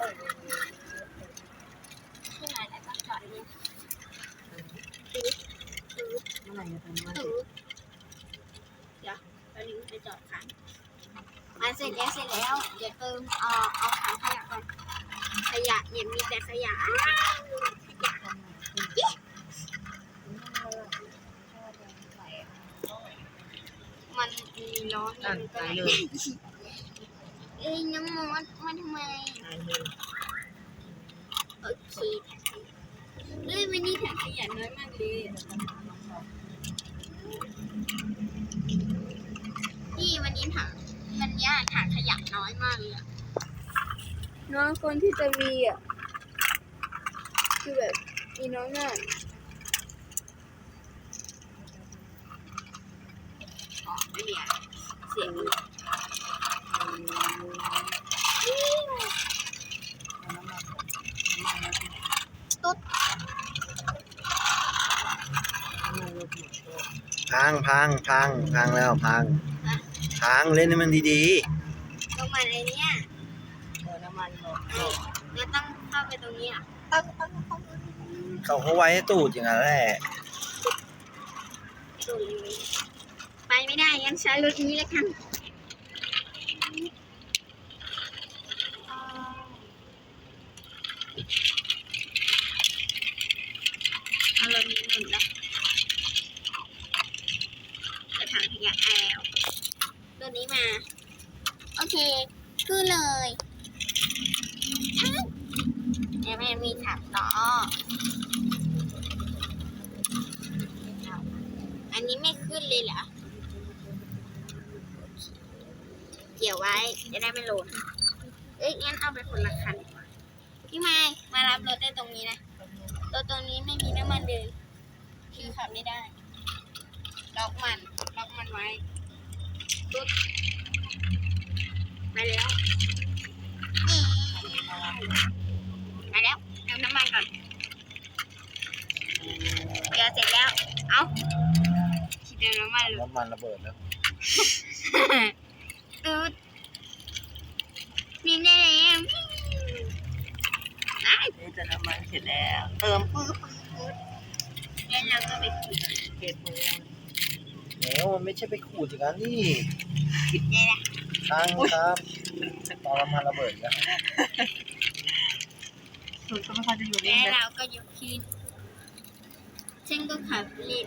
เนี่ยเมื่อไหร่จะเป็นวันตึ๊ดเดี๋ยวตอนนี้ไปจอดคันมาเสร็จแล้วเสร็จแล้ว เดี๋ยวเติมเอาเอาถังขยะก่อนขยะเนี่ยมีแต่ขยะอ้าวมันมีร้อนมันก็เลย เอ้ยน้องมดมาทำไมตายเลยโอเคเอ้ยวันนี้ถังขยะน้อยมากเลยพี่วันนี้ถังวันนี้ถังขยะน้อยมากเลยอะน้องคนที่จะมีอะ คือแบบมีน้อยมากอ๋อไม่มีอะเสียง พังพังพังพังแล้วพังพังเล่นให้มันดีลงมาเลยเนี่ย เออน้ำมันหมดเอ้ยเราต้องเข้าไปตรงนี้อะๆเขาเขาไว้ให้ตูดอย่างนั้นแหละดูเลยไปไม่ได้งั้นใช้รถนี้แล้วกัน เอารถนี้หนุนแล้วจะถังขยะแอลรถนี้มา โอเคขึ้นเลยเดี๋ยวแม่มีถังต่อ อันนี้ไม่ขึ้นเลยเหรอ เกี่ยวไว้จะได้ไม่หล่นเอ้ยงั้นเอาไปคนละคันดีกว่าพี่ไม้มารับรถได้ตรงนี้นะรถตรงนี้ไม่มีน้ำมันเดินพี่ขับไม่ได้ล็อกมันล็อกมันไว้ปุ๊บไปแล้วนี่ไปแล้วเอาน้ำมันก่อนเดี๋ยวเสร็จแล้ว เอาที่เดินน้ำมันเลยน้ำมันระเบิดแล้ว ตูดนี่ได้แล้วอะนี่จะน้ำมันเสร็จแล้ว เติมปึ๊บแล้วเราก็ไปกินเก็บมือแหมมันไม่ใช่ไปขูดอย่างนั้นนี่นี่แหละพังครับตอนน้ำมันระเบิดแล้วสูตรก็ไม่ค่อยจะอยู่แล้นิ่งวนะเราก็ยกขึ้นซึ่งก็ขับเล่น